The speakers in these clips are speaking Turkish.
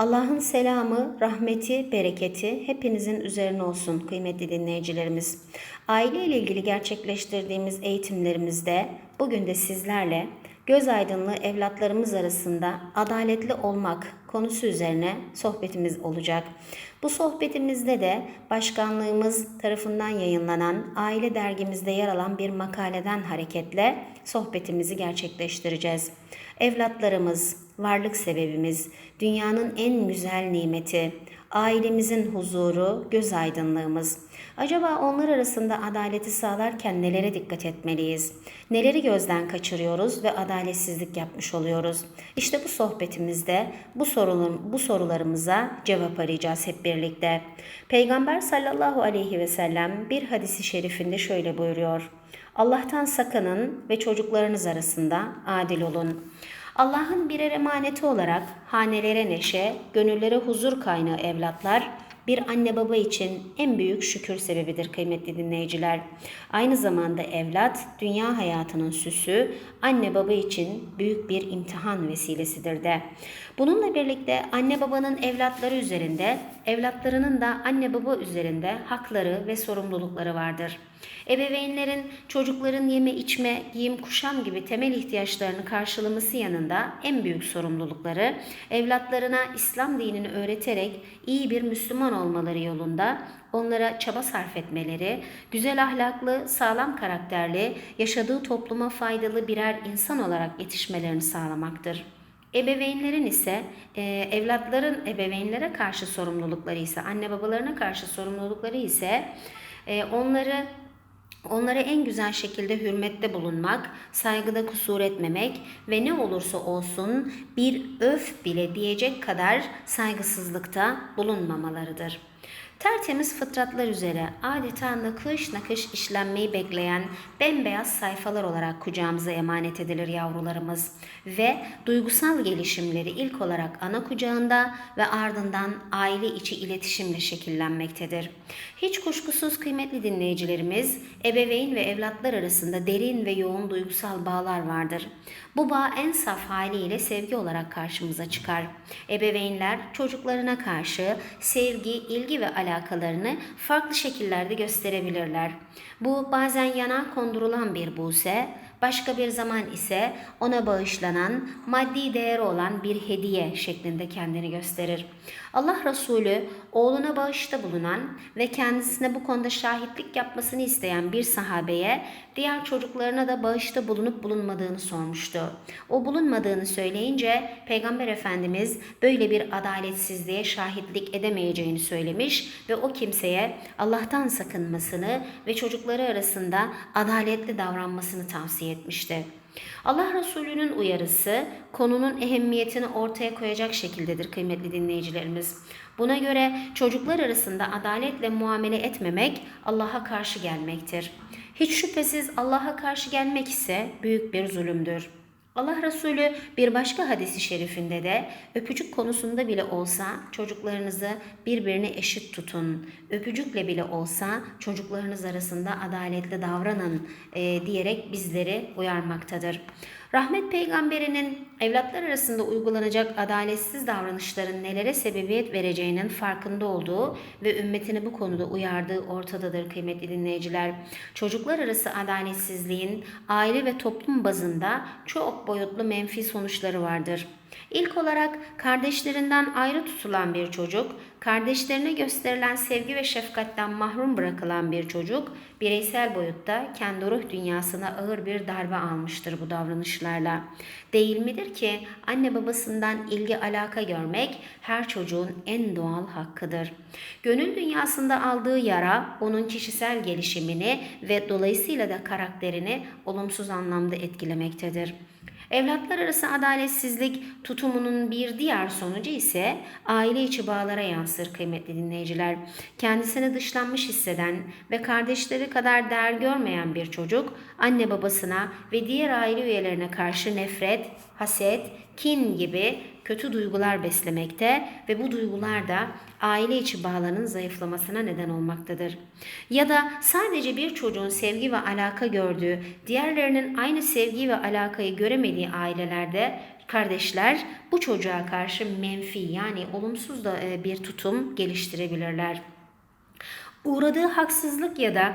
Allah'ın selamı, rahmeti, bereketi hepinizin üzerine olsun kıymetli dinleyicilerimiz. Aile ile ilgili gerçekleştirdiğimiz eğitimlerimizde bugün de sizlerle göz aydınlığı evlatlarımız arasında adaletli olmak konusu üzerine sohbetimiz olacak. Bu sohbetimizde de başkanlığımız tarafından yayınlanan aile dergimizde yer alan bir makaleden hareketle sohbetimizi gerçekleştireceğiz. Evlatlarımız, varlık sebebimiz, dünyanın en güzel nimeti, ailemizin huzuru, göz aydınlığımız. Acaba onlar arasında adaleti sağlarken nelere dikkat etmeliyiz? Neleri gözden kaçırıyoruz ve adaletsizlik yapmış oluyoruz? İşte bu sohbetimizde bu sorunun bu sorularımıza cevap arayacağız hep birlikte. Peygamber sallallahu aleyhi ve sellem bir hadisi şerifinde şöyle buyuruyor. Allah'tan sakının ve çocuklarınız arasında adil olun. Allah'ın birer emaneti olarak hanelere neşe, gönüllere huzur kaynağı evlatlar bir anne baba için en büyük şükür sebebidir kıymetli dinleyiciler. Aynı zamanda evlat dünya hayatının süsü, anne baba için büyük bir imtihan vesilesidir de. Bununla birlikte anne babanın evlatları üzerinde, evlatlarının da anne baba üzerinde hakları ve sorumlulukları vardır. Ebeveynlerin çocukların yeme içme, giyim kuşam gibi temel ihtiyaçlarını karşılaması yanında en büyük sorumlulukları evlatlarına İslam dinini öğreterek iyi bir Müslüman olmaları yolunda onlara çaba sarf etmeleri, güzel ahlaklı, sağlam karakterli, yaşadığı topluma faydalı birer insan olarak yetişmelerini sağlamaktır. Ebeveynlerin ise e, evlatların ebeveynlere karşı sorumlulukları ise anne babalarına karşı sorumlulukları ise e, onları Onlara en güzel şekilde hürmette bulunmak, saygıda kusur etmemek ve ne olursa olsun bir öf bile diyecek kadar saygısızlıkta bulunmamalarıdır. Tertemiz fıtratlar üzere adeta nakış nakış işlenmeyi bekleyen bembeyaz sayfalar olarak kucağımıza emanet edilir yavrularımız ve duygusal gelişimleri ilk olarak ana kucağında ve ardından aile içi iletişimle şekillenmektedir. Hiç kuşkusuz kıymetli dinleyicilerimiz, ebeveyn ve evlatlar arasında derin ve yoğun duygusal bağlar vardır. Bu bağ en saf haliyle sevgi olarak karşımıza çıkar. Ebeveynler çocuklarına karşı sevgi, ilgi ve alakalarını farklı şekillerde gösterebilirler. Bu bazen yana kondurulan bir buse, başka bir zaman ise ona bağışlanan, maddi değeri olan bir hediye şeklinde kendini gösterir. Allah Resulü oğluna bağışta bulunan ve kendisine bu konuda şahitlik yapmasını isteyen bir sahabeye diğer çocuklarına da bağışta bulunup bulunmadığını sormuştu. O bulunmadığını söyleyince Peygamber Efendimiz böyle bir adaletsizliğe şahitlik edemeyeceğini söylemiş ve o kimseye Allah'tan sakınmasını ve çocukları arasında adaletli davranmasını tavsiye etmişti. Allah Resulü'nün uyarısı konunun ehemmiyetini ortaya koyacak şekildedir kıymetli dinleyicilerimiz. Buna göre çocuklar arasında adaletle muamele etmemek Allah'a karşı gelmektir. Hiç şüphesiz Allah'a karşı gelmek ise büyük bir zulümdür. Allah Resulü bir başka hadisi şerifinde de öpücük konusunda bile olsa çocuklarınızı birbirine eşit tutun. Öpücükle bile olsa çocuklarınız arasında adaletli davranın e, diyerek bizleri uyarmaktadır. Rahmet peygamberinin evlatlar arasında uygulanacak adaletsiz davranışların nelere sebebiyet vereceğinin farkında olduğu ve ümmetini bu konuda uyardığı ortadadır kıymetli dinleyiciler. Çocuklar arası adaletsizliğin aile ve toplum bazında çok boyutlu menfi sonuçları vardır. İlk olarak kardeşlerinden ayrı tutulan bir çocuk, kardeşlerine gösterilen sevgi ve şefkatten mahrum bırakılan bir çocuk, bireysel boyutta kendi ruh dünyasına ağır bir darbe almıştır bu davranışlarla. Değil midir ki anne babasından ilgi alaka görmek her çocuğun en doğal hakkıdır. Gönül dünyasında aldığı yara onun kişisel gelişimini ve dolayısıyla da karakterini olumsuz anlamda etkilemektedir. Evlatlar arası adaletsizlik tutumunun bir diğer sonucu ise aile içi bağlara yansır kıymetli dinleyiciler. Kendisini dışlanmış hisseden ve kardeşleri kadar değer görmeyen bir çocuk anne babasına ve diğer aile üyelerine karşı nefret, haset, kin gibi kötü duygular beslemekte ve bu duygular da aile içi bağların zayıflamasına neden olmaktadır. Ya da sadece bir çocuğun sevgi ve alaka gördüğü, diğerlerinin aynı sevgi ve alakayı göremediği ailelerde Kardeşler bu çocuğa karşı menfi yani olumsuz da e, bir tutum geliştirebilirler. Uğradığı haksızlık ya da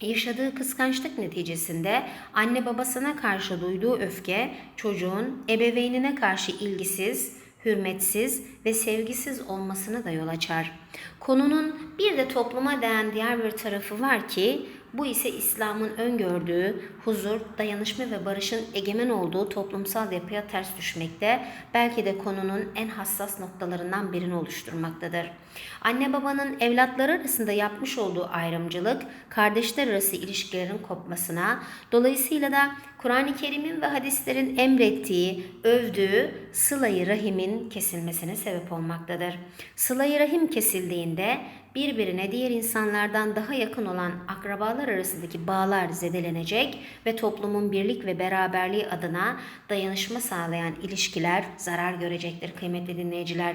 Yaşadığı kıskançlık neticesinde anne babasına karşı duyduğu öfke çocuğun ebeveynine karşı ilgisiz, hürmetsiz ve sevgisiz olmasını da yol açar. Konunun bir de topluma değen diğer bir tarafı var ki bu ise İslam'ın öngördüğü huzur, dayanışma ve barışın egemen olduğu toplumsal yapıya ters düşmekte, belki de konunun en hassas noktalarından birini oluşturmaktadır. Anne babanın evlatları arasında yapmış olduğu ayrımcılık, kardeşler arası ilişkilerin kopmasına, dolayısıyla da Kur'an-ı Kerim'in ve hadislerin emrettiği, övdüğü sılayı rahimin kesilmesine sebep olmaktadır. Sılayı rahim kesildiğinde birbirine diğer insanlardan daha yakın olan akrabalar arasındaki bağlar zedelenecek ve toplumun birlik ve beraberliği adına dayanışma sağlayan ilişkiler zarar görecektir kıymetli dinleyiciler.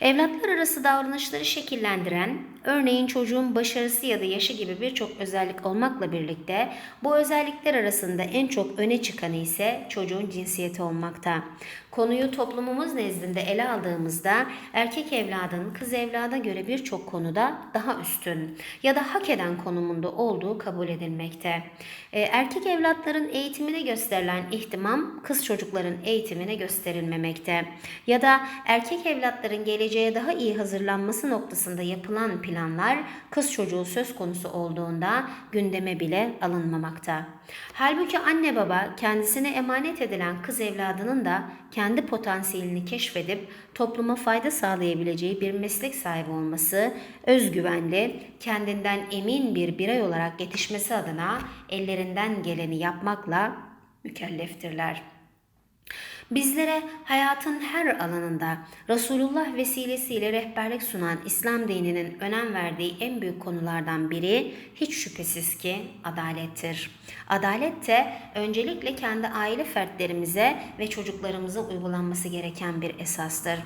Evlatlar arası davranışları şekillendiren, örneğin çocuğun başarısı ya da yaşı gibi birçok özellik olmakla birlikte bu özellikler arasında en çok öne çıkanı ise çocuğun cinsiyeti olmakta. Konuyu toplumumuz nezdinde ele aldığımızda erkek evladın kız evlada göre birçok konuda daha üstün ya da hak eden konumunda olduğu kabul edilmekte. E, erkek evlatların eğitimine gösterilen ihtimam kız çocukların eğitimine gösterilmemekte. Ya da erkek evlatların geleceğe daha iyi hazırlanması noktasında yapılan planlar kız çocuğu söz konusu olduğunda gündeme bile alınmamakta. Halbuki anne baba kendisine emanet edilen kız evladının da kendi potansiyelini keşfedip topluma fayda sağlayabileceği bir meslek sahibi olması, özgüvenli, kendinden emin bir birey olarak yetişmesi adına ellerinden geleni yapmakla mükelleftirler. Bizlere hayatın her alanında Resulullah vesilesiyle rehberlik sunan İslam dininin önem verdiği en büyük konulardan biri hiç şüphesiz ki adalettir. Adalet de öncelikle kendi aile fertlerimize ve çocuklarımıza uygulanması gereken bir esastır.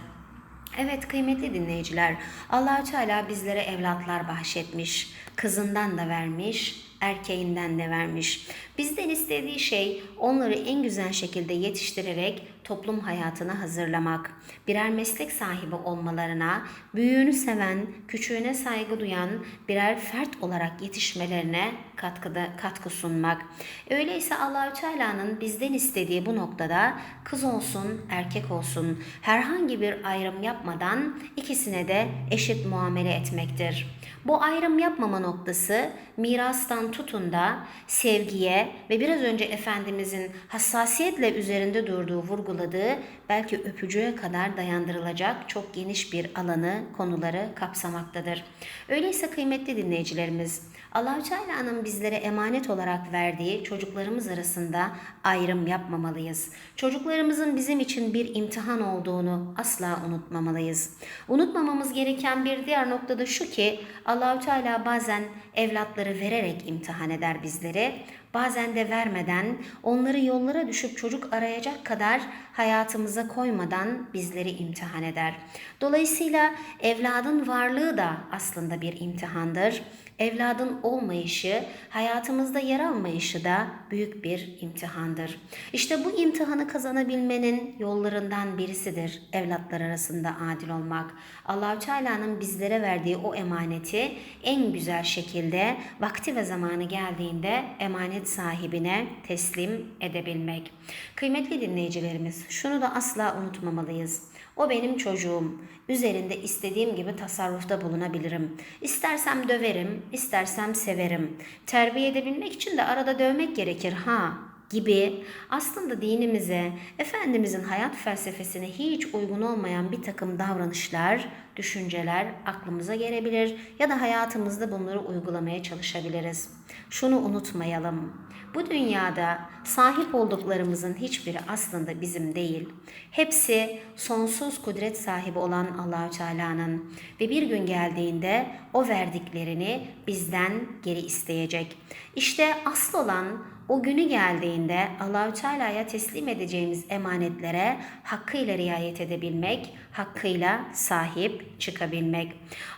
Evet kıymetli dinleyiciler, Allahü Teala bizlere evlatlar bahşetmiş, kızından da vermiş, erkeğinden de vermiş. Bizden istediği şey onları en güzel şekilde yetiştirerek toplum hayatına hazırlamak, birer meslek sahibi olmalarına, büyüğünü seven, küçüğüne saygı duyan birer fert olarak yetişmelerine katkıda katkı sunmak. Öyleyse Allahü Teala'nın bizden istediği bu noktada kız olsun, erkek olsun herhangi bir ayrım yapmadan ikisine de eşit muamele etmektir. Bu ayrım yapmama noktası mirastan tutun da sevgiye ve biraz önce Efendimizin hassasiyetle üzerinde durduğu, vurguladığı belki öpücüğe kadar dayandırılacak çok geniş bir alanı, konuları kapsamaktadır. Öyleyse kıymetli dinleyicilerimiz, Allahü Teala'nın bizlere emanet olarak verdiği çocuklarımız arasında ayrım yapmamalıyız. Çocuklarımızın bizim için bir imtihan olduğunu asla unutmamalıyız. Unutmamamız gereken bir diğer nokta da şu ki Allahü Teala bazen evlatları vererek imtihan eder bizleri. Bazen de vermeden, onları yollara düşüp çocuk arayacak kadar hayatımıza koymadan bizleri imtihan eder. Dolayısıyla evladın varlığı da aslında bir imtihandır. Evladın olmayışı, hayatımızda yer almayışı da büyük bir imtihandır. İşte bu imtihanı kazanabilmenin yollarından birisidir evlatlar arasında adil olmak. Allahü Teala'nın bizlere verdiği o emaneti en güzel şekilde vakti ve zamanı geldiğinde emanet sahibine teslim edebilmek. Kıymetli dinleyicilerimiz, şunu da asla unutmamalıyız. O benim çocuğum. Üzerinde istediğim gibi tasarrufta bulunabilirim. İstersem döverim, istersem severim. Terbiye edebilmek için de arada dövmek gerekir ha gibi aslında dinimize, Efendimizin hayat felsefesine hiç uygun olmayan bir takım davranışlar, düşünceler aklımıza gelebilir ya da hayatımızda bunları uygulamaya çalışabiliriz. Şunu unutmayalım. Bu dünyada sahip olduklarımızın hiçbiri aslında bizim değil. Hepsi sonsuz kudret sahibi olan Allahü Teala'nın ve bir gün geldiğinde o verdiklerini bizden geri isteyecek. İşte asıl olan o günü geldiğinde Allahü Teala'ya teslim edeceğimiz emanetlere hakkıyla riayet edebilmek, hakkıyla sahip çıkabilmek.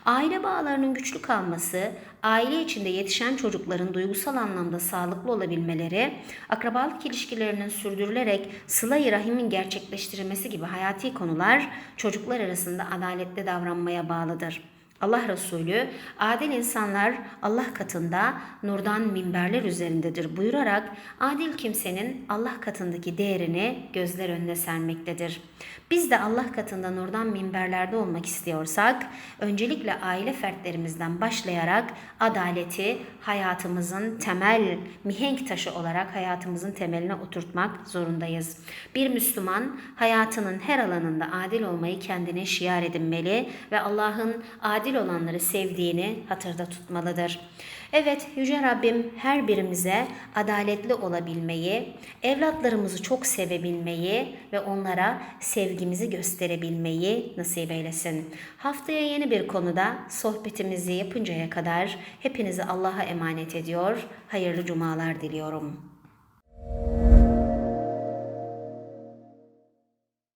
Aile bağlarının güçlü kalması, aile içinde yetişen çocukların duygusal anlamda sağlıklı olabilmeleri, akrabalık ilişkilerinin sürdürülerek sıla-i rahimin gerçekleştirilmesi gibi hayati konular çocuklar arasında adaletli davranmaya bağlıdır. Allah Resulü adil insanlar Allah katında nurdan minberler üzerindedir buyurarak adil kimsenin Allah katındaki değerini gözler önüne sermektedir. Biz de Allah katında nurdan minberlerde olmak istiyorsak öncelikle aile fertlerimizden başlayarak adaleti hayatımızın temel mihenk taşı olarak hayatımızın temeline oturtmak zorundayız. Bir Müslüman hayatının her alanında adil olmayı kendine şiar edinmeli ve Allah'ın adil olanları sevdiğini hatırda tutmalıdır. Evet Yüce Rabbim her birimize adaletli olabilmeyi, evlatlarımızı çok sevebilmeyi ve onlara sevgimizi gösterebilmeyi nasip eylesin. Haftaya yeni bir konuda sohbetimizi yapıncaya kadar hepinizi Allah'a emanet ediyor. Hayırlı cumalar diliyorum.